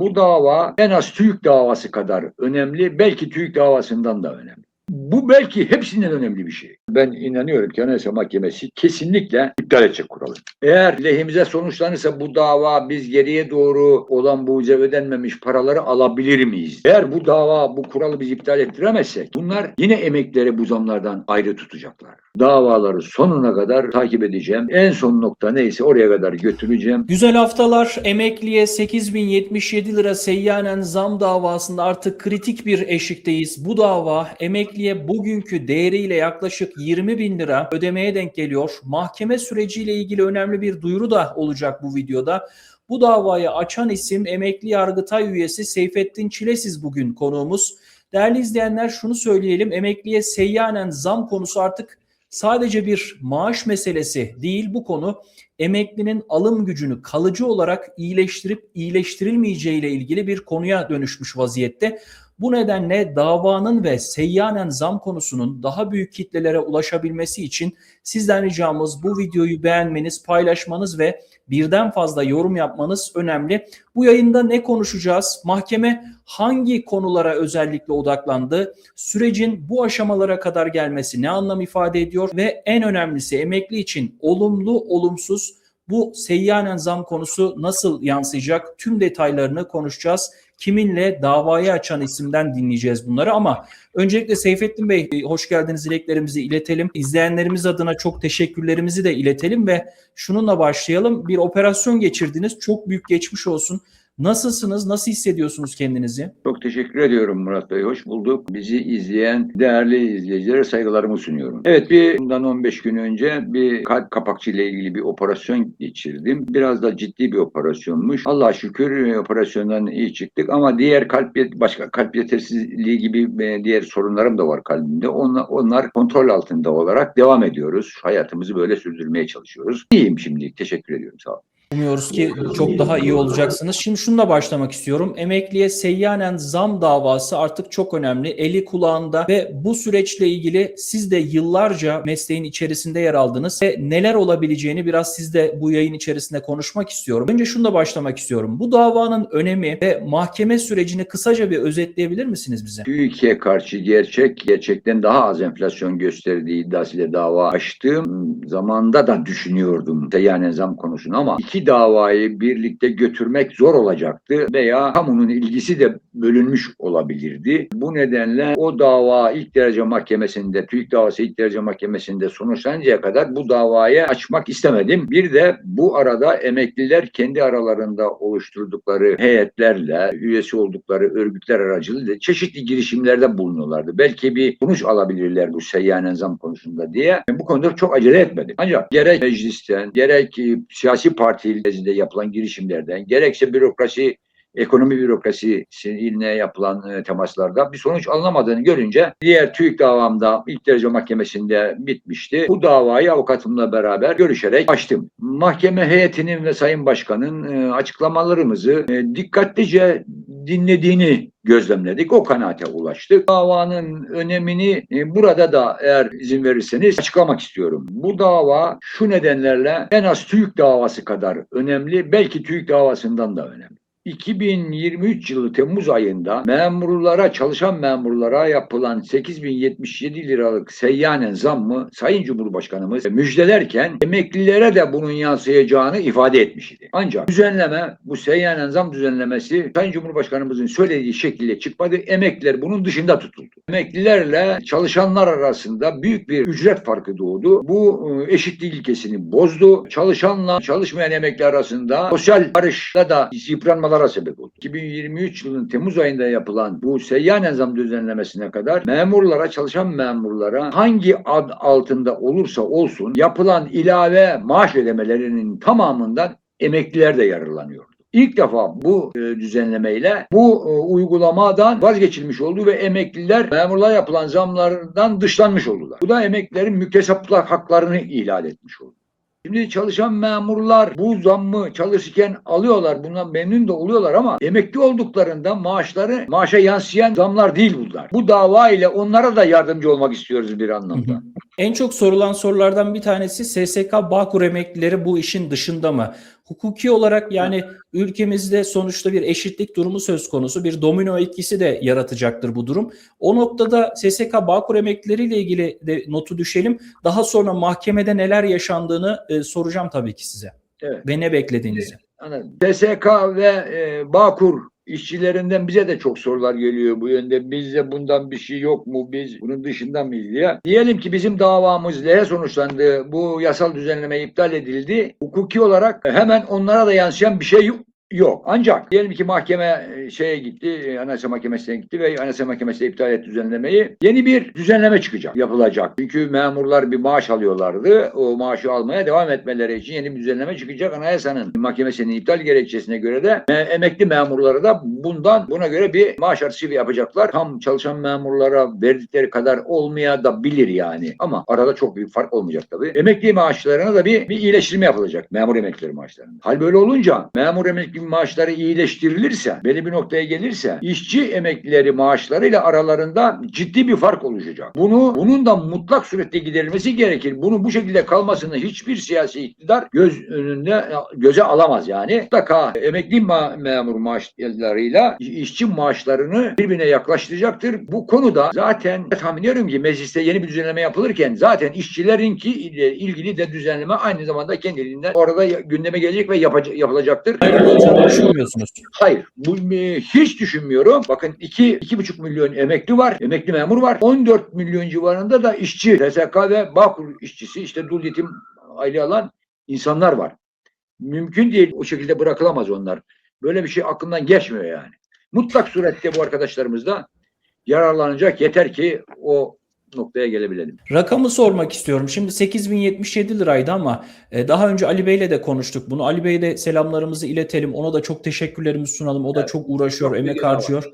Bu dava en az TÜİK davası kadar önemli, belki TÜİK davasından da önemli. Bu belki hepsinden önemli bir şey. Ben inanıyorum ki Anayasa Mahkemesi kesinlikle iptal edecek kuralı. Eğer lehimize sonuçlanırsa bu dava biz geriye doğru olan bu ödenmemiş paraları alabilir miyiz? Eğer bu dava bu kuralı biz iptal ettiremezsek bunlar yine emeklileri bu zamlardan ayrı tutacaklar. Davaları sonuna kadar takip edeceğim. En son nokta neyse oraya kadar götüreceğim. Güzel haftalar. Emekliye 8077 lira seyyanen zam davasında artık kritik bir eşikteyiz. Bu dava emekliye bugünkü değeriyle yaklaşık 20 bin lira ödemeye denk geliyor. Mahkeme süreciyle ilgili önemli bir duyuru da olacak bu videoda. Bu davayı açan isim emekli yargıtay üyesi Seyfettin Çilesiz bugün konuğumuz. Değerli izleyenler şunu söyleyelim. Emekliye seyyanen zam konusu artık sadece bir maaş meselesi değil bu konu emeklinin alım gücünü kalıcı olarak iyileştirip iyileştirilmeyeceği ile ilgili bir konuya dönüşmüş vaziyette. Bu nedenle davanın ve seyyanen zam konusunun daha büyük kitlelere ulaşabilmesi için sizden ricamız bu videoyu beğenmeniz, paylaşmanız ve birden fazla yorum yapmanız önemli. Bu yayında ne konuşacağız? Mahkeme hangi konulara özellikle odaklandı? Sürecin bu aşamalara kadar gelmesi ne anlam ifade ediyor? Ve en önemlisi emekli için olumlu, olumsuz bu seyyanen zam konusu nasıl yansıyacak? Tüm detaylarını konuşacağız. Kiminle davayı açan isimden dinleyeceğiz bunları ama öncelikle Seyfettin Bey e, hoş geldiniz dileklerimizi iletelim. İzleyenlerimiz adına çok teşekkürlerimizi de iletelim ve şununla başlayalım. Bir operasyon geçirdiniz. Çok büyük geçmiş olsun. Nasılsınız? Nasıl hissediyorsunuz kendinizi? Çok teşekkür ediyorum Murat Bey. Hoş bulduk. Bizi izleyen değerli izleyicilere saygılarımı sunuyorum. Evet bir bundan 15 gün önce bir kalp kapakçı ile ilgili bir operasyon geçirdim. Biraz da ciddi bir operasyonmuş. Allah'a şükür e, operasyondan iyi çıktık ama diğer kalp başka kalp yetersizliği gibi e, diğer sorunlarım da var kalbimde. Onlar, onlar kontrol altında olarak devam ediyoruz. Hayatımızı böyle sürdürmeye çalışıyoruz. İyiyim şimdilik. Teşekkür ediyorum. Sağ olun. Umuyoruz ki çok daha iyi olacaksınız. Şimdi şununla başlamak istiyorum. Emekliye seyyanen zam davası artık çok önemli. Eli kulağında ve bu süreçle ilgili siz de yıllarca mesleğin içerisinde yer aldınız ve neler olabileceğini biraz siz de bu yayın içerisinde konuşmak istiyorum. Önce şunla başlamak istiyorum. Bu davanın önemi ve mahkeme sürecini kısaca bir özetleyebilir misiniz bize? TÜİK'e karşı gerçek, gerçekten daha az enflasyon gösterdiği iddiasıyla dava açtığım zamanda da düşünüyordum yani zam konusunu ama iki davayı birlikte götürmek zor olacaktı veya kamunun ilgisi de bölünmüş olabilirdi. Bu nedenle o dava ilk derece mahkemesinde, TÜİK davası ilk derece mahkemesinde sonuçlanıncaya kadar bu davayı açmak istemedim. Bir de bu arada emekliler kendi aralarında oluşturdukları heyetlerle, üyesi oldukları örgütler aracılığıyla çeşitli girişimlerde bulunuyorlardı. Belki bir sonuç alabilirler bu seyyanen zam konusunda diye. Bu konuda çok acele etmedim. Ancak gerek meclisten, gerek siyasi parti nezdinde yapılan girişimlerden, gerekse bürokrasi ekonomi bürokrasisiyle yapılan e, temaslarda bir sonuç alınamadığını görünce diğer TÜİK davamda ilk derece mahkemesinde bitmişti. Bu davayı avukatımla beraber görüşerek açtım. Mahkeme heyetinin ve Sayın Başkan'ın e, açıklamalarımızı e, dikkatlice dinlediğini gözlemledik. O kanaate ulaştık. Davanın önemini burada da eğer izin verirseniz açıklamak istiyorum. Bu dava şu nedenlerle en az TÜİK davası kadar önemli, belki TÜİK davasından da önemli. 2023 yılı Temmuz ayında memurlara, çalışan memurlara yapılan 8077 liralık seyyanen zammı Sayın Cumhurbaşkanımız müjdelerken emeklilere de bunun yansıyacağını ifade etmiş idi. Ancak düzenleme, bu seyyanen zam düzenlemesi Sayın Cumhurbaşkanımızın söylediği şekilde çıkmadı. Emekliler bunun dışında tutuldu. Emeklilerle çalışanlar arasında büyük bir ücret farkı doğdu. Bu e, eşitlik ilkesini bozdu. Çalışanla çalışmayan emekli arasında sosyal barışla da yıpranmalara sebep oldu. 2023 yılının Temmuz ayında yapılan bu seyyanen zam düzenlemesine kadar memurlara, çalışan memurlara hangi ad altında olursa olsun yapılan ilave maaş ödemelerinin tamamından emekliler de yararlanıyor. İlk defa bu e, düzenlemeyle bu e, uygulamadan vazgeçilmiş oldu ve emekliler memurlara yapılan zamlardan dışlanmış oldular. Bu da emeklilerin müktesaplık haklarını ihlal etmiş oldu. Şimdi çalışan memurlar bu zammı çalışırken alıyorlar. Bundan memnun da oluyorlar ama emekli olduklarında maaşları maaşa yansıyan zamlar değil bunlar. Bu dava ile onlara da yardımcı olmak istiyoruz bir anlamda. En çok sorulan sorulardan bir tanesi SSK Bağkur emeklileri bu işin dışında mı? Hukuki olarak yani ülkemizde sonuçta bir eşitlik durumu söz konusu. Bir domino etkisi de yaratacaktır bu durum. O noktada SSK Bağkur emeklileriyle ilgili de notu düşelim. Daha sonra mahkemede neler yaşandığını e, soracağım tabii ki size. Evet. Ve ne beklediğinizi. TSK ve e, Bağkur işçilerinden bize de çok sorular geliyor bu yönde. Bizde bundan bir şey yok mu? Biz bunun dışında mıyız diye. Diyelim ki bizim davamız lehe sonuçlandı. Bu yasal düzenleme iptal edildi. Hukuki olarak hemen onlara da yansıyan bir şey yok. Ancak diyelim ki mahkeme e, şeye gitti, e, Anayasa Mahkemesi'ne gitti ve Anayasa Mahkemesi iptal etti düzenlemeyi. Yeni bir düzenleme çıkacak, yapılacak. Çünkü memurlar bir maaş alıyorlardı. O maaşı almaya devam etmeleri için yeni bir düzenleme çıkacak. Anayasanın mahkemesinin iptal gerekçesine göre de e, emekli memurları da bundan buna göre bir maaş artışı yapacaklar. Tam çalışan memurlara verdikleri kadar olmaya da bilir yani. Ama arada çok büyük fark olmayacak tabii. Emekli maaşlarına da bir, bir iyileştirme yapılacak. Memur emeklileri maaşlarına. Hal böyle olunca memur emekli maaşları iyileştirilirse, belli bir noktaya gelirse işçi emeklileri maaşlarıyla aralarında ciddi bir fark oluşacak. Bunu bunun da mutlak surette giderilmesi gerekir. Bunu bu şekilde kalmasını hiçbir siyasi iktidar göz önünde göze alamaz yani. Mutlaka emekli ma- memur maaşlarıyla işçi maaşlarını birbirine yaklaştıracaktır. Bu konuda zaten tahmin ediyorum ki mecliste yeni bir düzenleme yapılırken zaten işçilerinki ile ilgili de düzenleme aynı zamanda kendiliğinden orada gündeme gelecek ve yapaca- yapılacaktır. Olacağını düşünmüyorsunuz. Hayır. Bu e, hiç düşünmüyorum. Bakın iki, iki buçuk milyon emekli var. Emekli memur var. 14 milyon civarında da işçi. TSK ve Bağkur işçisi işte dul yetim aile alan insanlar var. Mümkün değil. O şekilde bırakılamaz onlar. Böyle bir şey aklından geçmiyor yani. Mutlak surette bu arkadaşlarımız da yararlanacak. Yeter ki o noktaya gelebilelim. Rakamı sormak istiyorum. Şimdi 8077 liraydı ama e, daha önce Ali Bey'le de konuştuk bunu. Ali Bey'e de selamlarımızı iletelim. Ona da çok teşekkürlerimizi sunalım. O da Evet, çok uğraşıyor, çok emek bilgi var.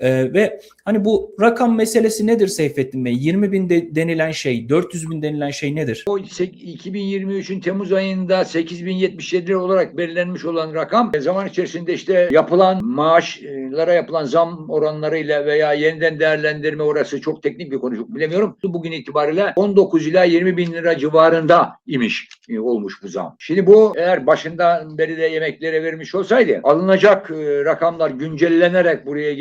E, ve hani bu rakam meselesi nedir Seyfettin Bey? 20 bin de, denilen şey, 400 bin denilen şey nedir? O sek- 2023'ün Temmuz ayında 8077 lira olarak belirlenmiş olan rakam e, zaman içerisinde işte yapılan maaşlara yapılan zam oranlarıyla veya yeniden değerlendirme orası çok teknik bir konu çok bilemiyorum. Bugün itibariyle 19 ila 20 bin lira civarında imiş e, olmuş bu zam. Şimdi bu eğer başından beri de yemeklere vermiş olsaydı alınacak e, rakamlar güncellenerek buraya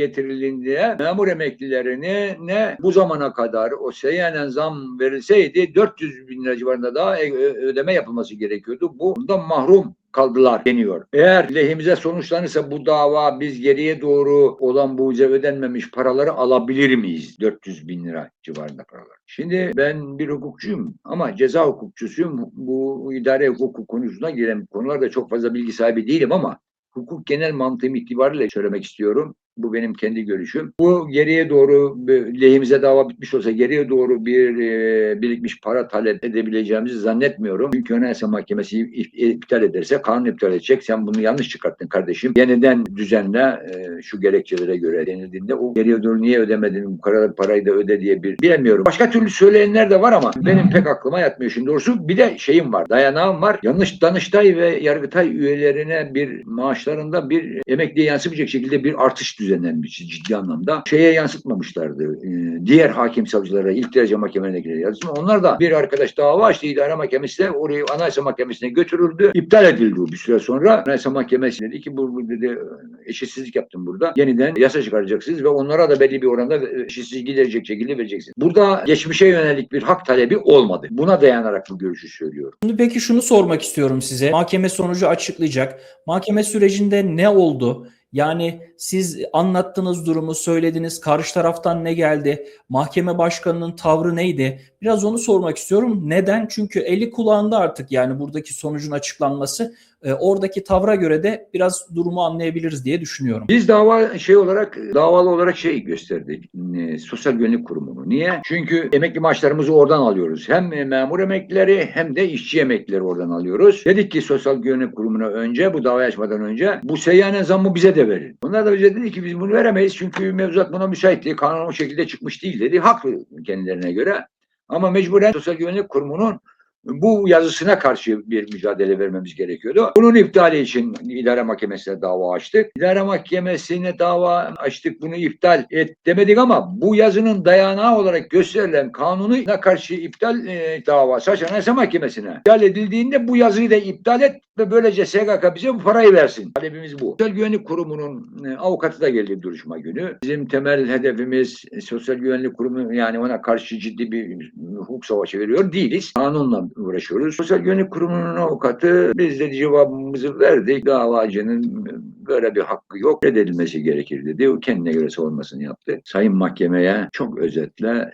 getirildiğinde memur emeklilerini ne bu zamana kadar o seyyanen zam verilseydi 400 bin lira civarında daha e- ödeme yapılması gerekiyordu. Bu bundan mahrum kaldılar deniyor. Eğer lehimize sonuçlanırsa bu dava biz geriye doğru olan bu bize ödenmemiş paraları alabilir miyiz? 400 bin lira civarında paralar. Şimdi ben bir hukukçuyum ama ceza hukukçusuyum. Bu idare hukuku konusuna giren konularda çok fazla bilgi sahibi değilim ama hukuk genel mantığım itibariyle söylemek istiyorum. Bu benim kendi görüşüm. Bu geriye doğru lehimize dava bitmiş olsa geriye doğru bir e, birikmiş para talep edebileceğimizi zannetmiyorum. Çünkü Anayasa Mahkemesi ip- iptal ederse kanun iptal edecek. Sen bunu yanlış çıkarttın kardeşim. Yeniden düzenle e, şu gerekçelere göre denildiğinde o geriye doğru niye ödemedin bu kadar parayı da öde diye bir bilemiyorum. Başka türlü söyleyenler de var ama benim pek aklıma yatmıyor şimdi doğrusu. Bir de şeyim var dayanağım var. Yanlış Danıştay ve Yargıtay üyelerine bir maaşlarında bir emekliye yansımayacak şekilde bir artış düzenlenmiş ciddi anlamda. Şeye yansıtmamışlardı. Ee, diğer hakim savcılara, ilk derece mahkemelerindekilere yansıtma. Onlar da bir arkadaş dava açtı idare mahkemesine. Orayı anayasa mahkemesine götürüldü. İptal edildi bir süre sonra. Anayasa mahkemesi dedi ki bu dedi eşitsizlik yaptım burada. Yeniden yasa çıkaracaksınız ve onlara da belli bir oranda eşitsizliği giderecek şekilde vereceksiniz. Burada geçmişe yönelik bir hak talebi olmadı. Buna dayanarak bu görüşü söylüyorum. Şimdi peki şunu sormak istiyorum size. Mahkeme sonucu açıklayacak. Mahkeme sürecinde ne oldu? Yani siz anlattığınız durumu söylediniz. Karşı taraftan ne geldi? Mahkeme başkanının tavrı neydi? Biraz onu sormak istiyorum. Neden? Çünkü eli kulağında artık yani buradaki sonucun açıklanması. E, oradaki tavra göre de biraz durumu anlayabiliriz diye düşünüyorum. Biz dava şey olarak davalı olarak şey gösterdik. e, Sosyal Güvenlik Kurumu'nu. Niye? Çünkü emekli maaşlarımızı oradan alıyoruz. Hem memur emeklileri hem de işçi emeklileri oradan alıyoruz. Dedik ki Sosyal Güvenlik Kurumu'na önce bu davayı açmadan önce bu seyyanen zammı bize de verin. Onlar da bize dedi ki biz bunu veremeyiz çünkü mevzuat buna müsait değil. Kanun o şekilde çıkmış değil dedi. Haklı kendilerine göre. Ama mecburen Sosyal Güvenlik Kurumu'nun bu yazısına karşı bir mücadele vermemiz gerekiyordu. Bunun iptali için idare mahkemesine dava açtık. İdare mahkemesine dava açtık bunu iptal et demedik ama bu yazının dayanağı olarak gösterilen kanuna karşı iptal e, davası açan Anayasa Mahkemesi'ne iptal edildiğinde bu yazıyı da iptal et ve böylece SGK bize bu parayı versin. Talebimiz bu. Sosyal Güvenlik Kurumu'nun e, avukatı da geldi duruşma günü. Bizim temel hedefimiz e, Sosyal Güvenlik Kurumu yani ona karşı ciddi bir hukuk savaşı veriyor değiliz. Kanunla uğraşıyoruz. Sosyal Güvenlik Kurumu'nun avukatı biz de cevabımızı verdik. Davacının böyle bir hakkı yok. Reddedilmesi gerekir dedi. O kendine göre savunmasını yaptı. Sayın Mahkemeye çok özetle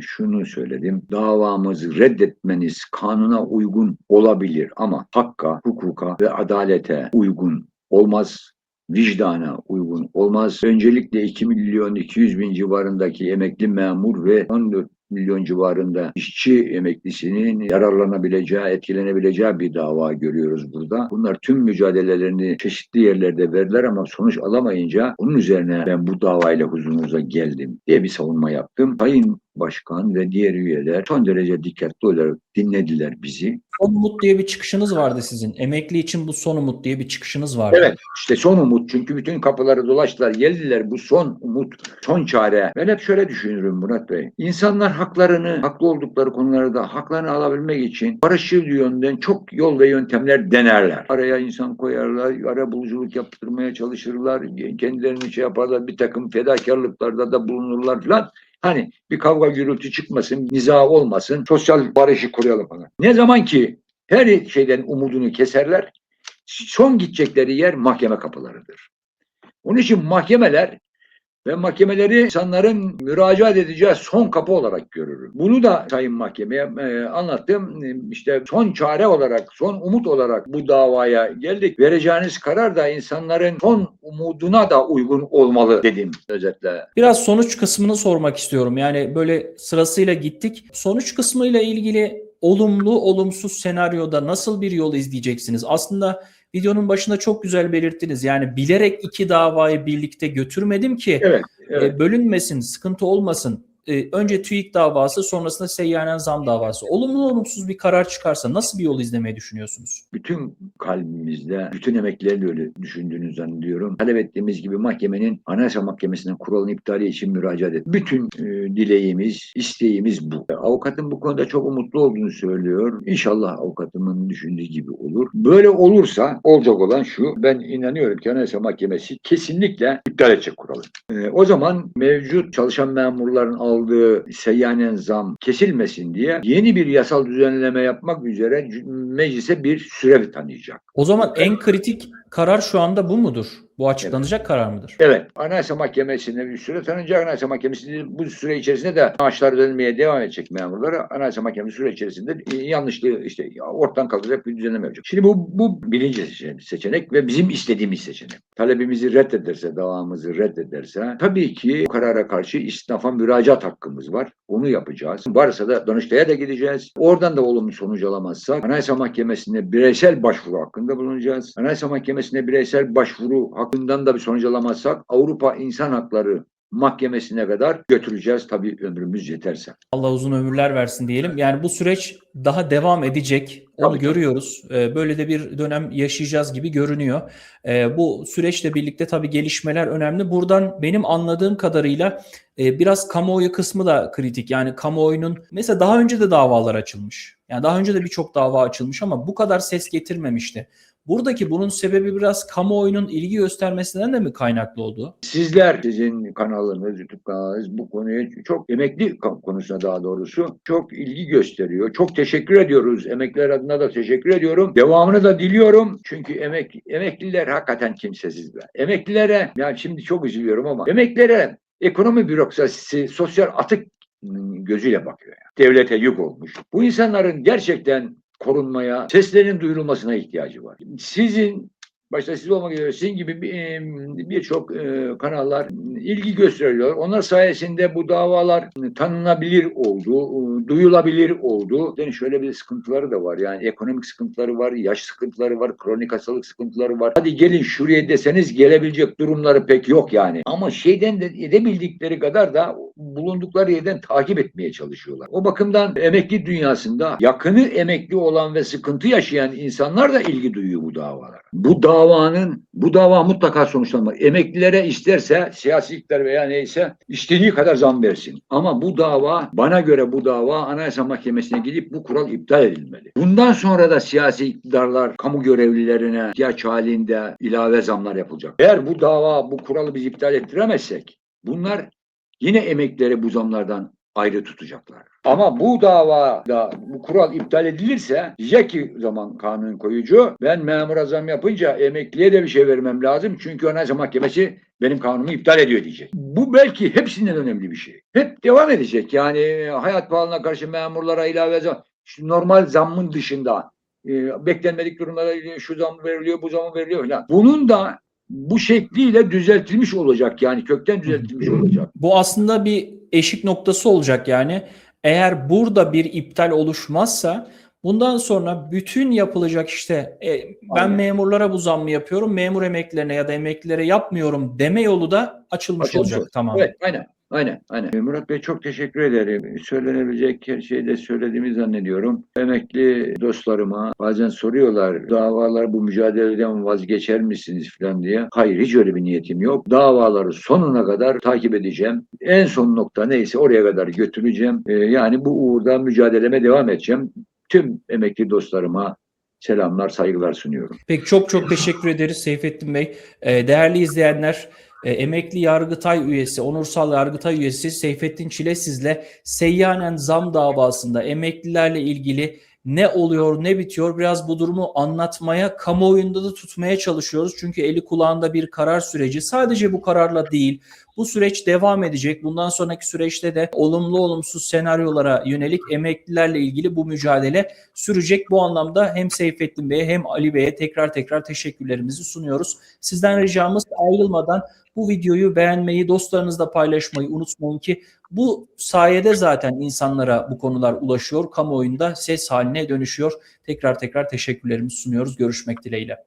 şunu söyledim. Davamızı reddetmeniz kanuna uygun olabilir ama hakka, hukuka ve adalete uygun olmaz vicdana uygun olmaz. Öncelikle 2 milyon 200 bin civarındaki emekli memur ve 14 milyon civarında işçi emeklisinin yararlanabileceği, etkilenebileceği bir dava görüyoruz burada. Bunlar tüm mücadelelerini çeşitli yerlerde verdiler ama sonuç alamayınca onun üzerine ben bu davayla huzurunuza geldim diye bir savunma yaptım. Sayın Başkan ve diğer üyeler son derece dikkatli olarak dinlediler bizi. Son umut diye bir çıkışınız vardı sizin. Emekli için bu son umut diye bir çıkışınız vardı. Evet işte son umut çünkü bütün kapıları dolaştılar geldiler bu son umut son çare. Ben hep şöyle düşünürüm Murat Bey. İnsanlar haklarını haklı oldukları konularda haklarını alabilmek için barışçıl yönden çok yol ve yöntemler denerler. Araya insan koyarlar, ara buluculuk yaptırmaya çalışırlar, kendilerini şey yaparlar bir takım fedakarlıklarda da bulunurlar falan. Hani bir kavga gürültü çıkmasın, niza olmasın, sosyal barışı koruyalım falan. Ne zaman ki her şeyden umudunu keserler, son gidecekleri yer mahkeme kapılarıdır. Onun için mahkemeler ve mahkemeleri insanların müracaat edeceği son kapı olarak görürüm. Bunu da Sayın Mahkemeye e, anlattım. İşte son çare olarak, son umut olarak bu davaya geldik. Vereceğiniz karar da insanların son umuduna da uygun olmalı dedim özetle. Biraz sonuç kısmını sormak istiyorum. Yani böyle sırasıyla gittik. Sonuç kısmıyla ilgili olumlu, olumsuz senaryoda nasıl bir yol izleyeceksiniz? Aslında videonun başında çok güzel belirttiniz. Yani bilerek iki davayı birlikte götürmedim ki Evet, evet. e, bölünmesin, sıkıntı olmasın. E, önce TÜİK davası, sonrasında seyyanen zam davası. Olumlu olumsuz bir karar çıkarsa nasıl bir yol izlemeyi düşünüyorsunuz? bütün kalbimizde, bütün emeklilerin öyle düşündüğünü zannediyorum. Talep ettiğimiz gibi mahkemenin Anayasa Mahkemesi'nin kuralın iptali için müracaat et. Bütün e, dileğimiz, isteğimiz bu. Avukatın bu konuda çok umutlu olduğunu söylüyor. İnşallah avukatımın düşündüğü gibi olur. Böyle olursa olacak olan şu. Ben inanıyorum ki Anayasa Mahkemesi kesinlikle iptal edecek kuralı. E, o zaman mevcut çalışan memurların aldığı seyyanen zam kesilmesin diye yeni bir yasal düzenleme yapmak üzere meclise bir süre tanıyacak. O zaman en kritik karar şu anda bu mudur? Bu açıklanacak karar mıdır? Evet. Anayasa Mahkemesi'ne bir süre tanınacak. Anayasa Mahkemesi bu süre içerisinde de maaşlar ödenmeye devam edecek memurlara. Anayasa Mahkemesi süre içerisinde e, yanlışlığı işte ortadan kalkacak bir düzenleme yapacak. Şimdi bu, bu birinci seçenek, seçenek ve bizim istediğimiz seçenek. Talebimizi reddederse, davamızı reddederse tabii ki bu karara karşı isnafa müracaat hakkımız var. Onu yapacağız. Varsa da Danıştay'a da gideceğiz. Oradan da olumlu sonuç alamazsak Anayasa Mahkemesi'ne bireysel başvuru hakkında bulunacağız. Anayasa Mahkemesi'ne bireysel başvuru hakkından da bir sonuç alamazsak Avrupa İnsan Hakları Mahkemesi'ne kadar götüreceğiz tabii ömrümüz yeterse. Allah uzun ömürler versin diyelim. Yani bu süreç daha devam edecek. Onu Tabii, tabii. görüyoruz. Ee, Böyle de bir dönem yaşayacağız gibi görünüyor. Ee, Bu süreçle birlikte tabii gelişmeler önemli. Buradan benim anladığım kadarıyla e, biraz kamuoyu kısmı da kritik. Yani kamuoyunun mesela daha önce de davalar açılmış. Yani daha önce de birçok dava açılmış ama bu kadar ses getirmemişti. Buradaki bunun sebebi biraz kamuoyunun ilgi göstermesinden de mi kaynaklı oldu? Sizler, sizin kanalınız, YouTube kanalınız bu konuya çok emekli konusuna daha doğrusu çok ilgi gösteriyor. Çok teşekkür ediyoruz. Emekliler adına da teşekkür ediyorum. Devamını da diliyorum. Çünkü emek emekliler hakikaten kimsesizler. Emeklilere yani şimdi çok üzülüyorum ama emeklilere ekonomi bürokrasisi sosyal atık ım, gözüyle bakıyor. yani. Devlete yük olmuş. Bu insanların gerçekten korunmaya, seslerinin duyurulmasına ihtiyacı var. Sizin başta siz olmak üzere sizin gibi bir- birçok e, kanallar ilgi gösteriyor. Onlar sayesinde bu davalar tanınabilir oldu, e, duyulabilir oldu. Yani şöyle bir sıkıntıları da var. Yani ekonomik sıkıntıları var, yaş sıkıntıları var, kronik hastalık sıkıntıları var. Hadi gelin şuraya deseniz gelebilecek durumları pek yok yani. Ama şeyden de edebildikleri kadar da bulundukları yerden takip etmeye çalışıyorlar. O bakımdan emekli dünyasında yakını emekli olan ve sıkıntı yaşayan insanlar da ilgi duyuyor bu davalara. Bu dava davanın bu dava mutlaka sonuçlanmalı. Emeklilere isterse siyasi iktidar veya neyse istediği kadar zam versin. Ama bu dava bana göre bu dava Anayasa Mahkemesi'ne gidip bu kural iptal edilmeli. Bundan sonra da siyasi iktidarlar kamu görevlilerine ihtiyaç halinde ilave zamlar yapılacak. Eğer bu dava bu kuralı biz iptal ettiremezsek bunlar yine emeklileri bu zamlardan ayrı tutacaklar. Ama bu davada bu kural iptal edilirse diyecek ki zaman kanun koyucu ben memura zam yapınca emekliye de bir şey vermem lazım. Çünkü Anayasa Mahkemesi benim kanunumu iptal ediyor diyecek. Bu belki hepsinden önemli bir şey. Hep devam edecek. Yani hayat pahalılığına karşı memurlara ilave zam, şu normal zammın dışında e, beklenmedik durumlara şu zam veriliyor, bu zam veriliyor falan. Bunun da bu şekliyle düzeltilmiş olacak yani kökten düzeltilmiş olacak. Bu aslında bir eşik noktası olacak yani. Eğer burada bir iptal oluşmazsa bundan sonra bütün yapılacak işte e, ben Aynen. memurlara bu zammı yapıyorum, memur emeklilerine ya da emeklilere yapmıyorum deme yolu da açılmış, olacak olacak. tamam. Evet, aynen. Aynen, aynen. Ee, Murat Bey çok teşekkür ederim. Söylenebilecek her şeyi de söylediğimi zannediyorum. Emekli dostlarıma bazen soruyorlar davalar bu mücadeleden vazgeçer misiniz falan diye. Hayır hiç öyle bir niyetim yok. Davaları sonuna kadar takip edeceğim. En son nokta neyse oraya kadar götüreceğim. Ee, yani bu uğurda mücadeleme devam edeceğim. Tüm emekli dostlarıma selamlar, saygılar sunuyorum. Peki çok çok teşekkür ederiz Seyfettin Bey. Ee, değerli izleyenler, e, emekli Yargıtay üyesi, onursal Yargıtay üyesi Seyfettin Çilesiz'le Seyyanen zam davasında emeklilerle ilgili ne oluyor, ne bitiyor biraz bu durumu anlatmaya, kamuoyunda da tutmaya çalışıyoruz. Çünkü eli kulağında bir karar süreci. Sadece bu kararla değil, bu süreç devam edecek. Bundan sonraki süreçte de olumlu olumsuz senaryolara yönelik emeklilerle ilgili bu mücadele sürecek. Bu anlamda hem Seyfettin Bey'e hem Ali Bey'e tekrar tekrar teşekkürlerimizi sunuyoruz. Sizden ricamız ayrılmadan bu videoyu beğenmeyi, dostlarınızla paylaşmayı unutmayın ki bu sayede zaten insanlara bu konular ulaşıyor. Kamuoyunda ses haline dönüşüyor. Tekrar tekrar teşekkürlerimizi sunuyoruz. Görüşmek dileğiyle.